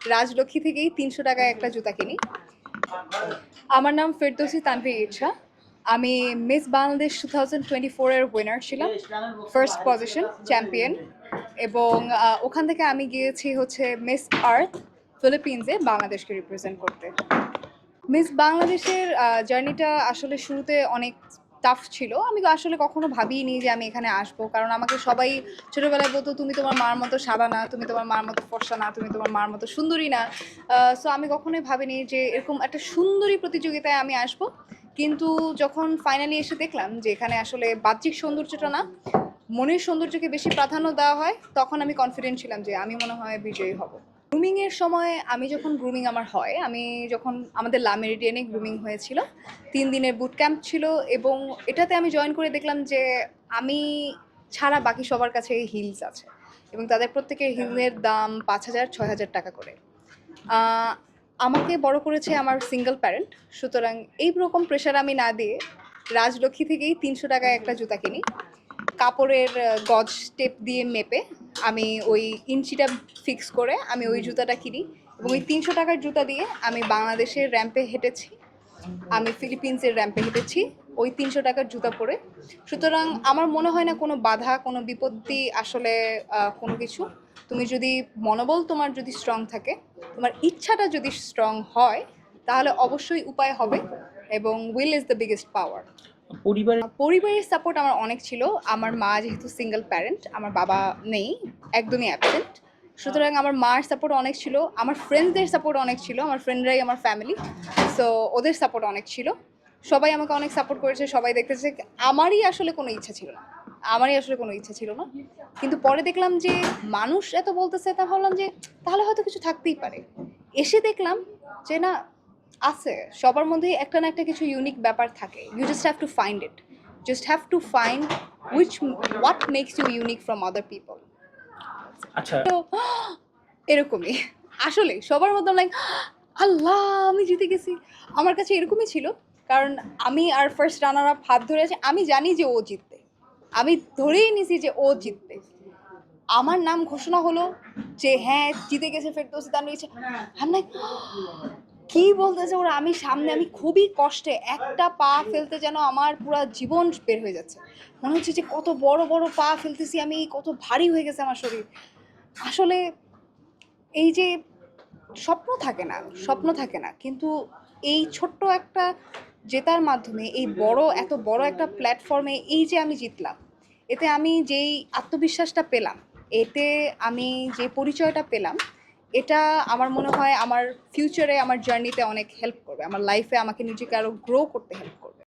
রাজলক্ষ্মী থেকেই তিনশো টাকায় একটা জুতা কিনি। আমার নাম ফেরদৌসি তানভি ইচ্ছা। আমি miss Bangladesh two thousand twenty ফোরের উইনার ছিলাম ফার্স্ট পজিশন চ্যাম্পিয়ন এবং ওখান থেকে আমি গিয়েছি হচ্ছে মিস আর্থ ফিলিপিন্সে বাংলাদেশকে রিপ্রেজেন্ট করতে। মিস বাংলাদেশের জার্নিটা আসলে শুরুতে অনেক টাফ ছিল। আমি আসলে কখনো ভাবিনি যে আমি এখানে আসব। কারণ আমাকে সবাই ছোটোবেলায় বলতো, তুমি তোমার মার মতো সাদা না, তুমি তোমার মার মতো ফর্সা না, তুমি তোমার মার মতো সুন্দরী না। সো আমি কখনোই ভাবিনি যে এরকম একটা সুন্দরী প্রতিযোগিতায় আমি আসব। কিন্তু যখন ফাইনালি এসে দেখলাম যে এখানে আসলে বাহ্যিক সৌন্দর্যটা না, মনের সৌন্দর্যকে বেশি প্রাধান্য দেওয়া হয়, তখন আমি কনফিডেন্ট ছিলাম যে আমি মনে হয় বিজয়ী হব। গ্রুমিং এর সময় আমি যখন গ্রুমিং আমার হয় আমি যখন আমাদের লা মেরিডিয়ানে গ্রুমিং হয়েছিল তিন দিনের বুট ক্যাম্প ছিল এবং এটাতে আমি জয়েন করে দেখলাম যে আমি ছাড়া বাকি সবার কাছে হিলস আছে এবং তাদের প্রত্যেকের হিলের দাম পাঁচ হাজার ছয় হাজার টাকা করে। আমাকে বড় করেছে আমার সিঙ্গেল প্যারেন্ট সুতরাং এই রকম প্রেশার আমি না দিয়ে রাজলক্ষ্মী থেকেই তিনশো টাকায় একটা জুতা কিনি। কাপড়ের গজ টেপ দিয়ে মেপে আমি ওই ইঞ্চিটা ফিক্স করে আমি ওই জুতাটা কিনি এবং ওই তিনশো টাকার জুতা দিয়ে আমি বাংলাদেশের র্যাম্পে হেঁটেছি। আমি ফিলিপিন্সের র্যাম্পে হেঁটেছি ওই তিনশো টাকার জুতা পরে। সুতরাং আমার মনে হয় না কোনো বাধা কোনো বিপত্তি আসলে কোনো কিছু। তুমি যদি মনোবল তোমার যদি স্ট্রং থাকে তোমার ইচ্ছাটা যদি স্ট্রং হয় তাহলে অবশ্যই উপায় হবে এবং will is the biggest power পরিবারের পরিবারের সাপোর্ট আমার অনেক ছিল। আমার মা যেহেতু সিঙ্গেল প্যারেন্ট আমার বাবা নেই, একদমই অ্যাবসেন্ট সুতরাং আমার মার সাপোর্ট অনেক ছিল, আমার ফ্রেন্ডসদের সাপোর্ট অনেক ছিল, আমার ফ্রেন্ডরাই আমার ফ্যামিলি সো ওদের সাপোর্ট অনেক ছিল। সবাই আমাকে অনেক সাপোর্ট করেছে, সবাই দেখতেছে আমারই আসলে কোনো ইচ্ছা ছিল না। আমারই আসলে কোনো ইচ্ছা ছিল না। কিন্তু পরে দেখলাম যে মানুষ এত বলতেছে, তা ভাবলাম যে তাহলে হয়তো কিছু থাকতেই পারে। এসে দেখলাম যে না আছে সবার মধ্যেই একটা না একটা কিছু ইউনিক ব্যাপার থাকে। You just have to find it just have to find which what makes you unique from other people আচ্ছা। তো এরকমই। আসলে সবার মধ্যে লাইক আল্লাহ আমি জিতে গেছি। আমার কাছে এরকমই ছিল কারণ আমি আর ফার্স্ট রানার আপ হাত ধরে আছে আমি জানি যে ও জিতবে। আমি ধরেই নিছি যে ও জিতবে। আমার নাম ঘোষণা হলো যে হ্যাঁ জিতে গেছে ফেরদৌসি দান গেছে আমি like, কি বলতেছে ওরা? আমি সামনে, আমি খুবই কষ্টে একটা পা ফেলতে যেন আমার পুরো জীবন বের হয়ে যাচ্ছে। মনে হচ্ছে যে কত বড় বড় পা ফেলতেছি আমি, কত ভারী হয়ে গেছে আমার শরীর। আসলে এই যে স্বপ্ন থাকে না, স্বপ্ন থাকে না, কিন্তু এই ছোট্ট একটা জেতার মাধ্যমে, এই বড়, এত বড় একটা প্ল্যাটফর্মে এই যে আমি জিতলাম, এতে আমি যেই আত্মবিশ্বাসটা পেলাম, এতে আমি যে পরিচয়টা পেলাম এটা আমার মনে হয় আমার ফিউচারে আমার জার্নিতে অনেক হেল্প করবে। আমার লাইফে আমাকে নিজেকে আরও গ্রো করতে হেল্প করবে।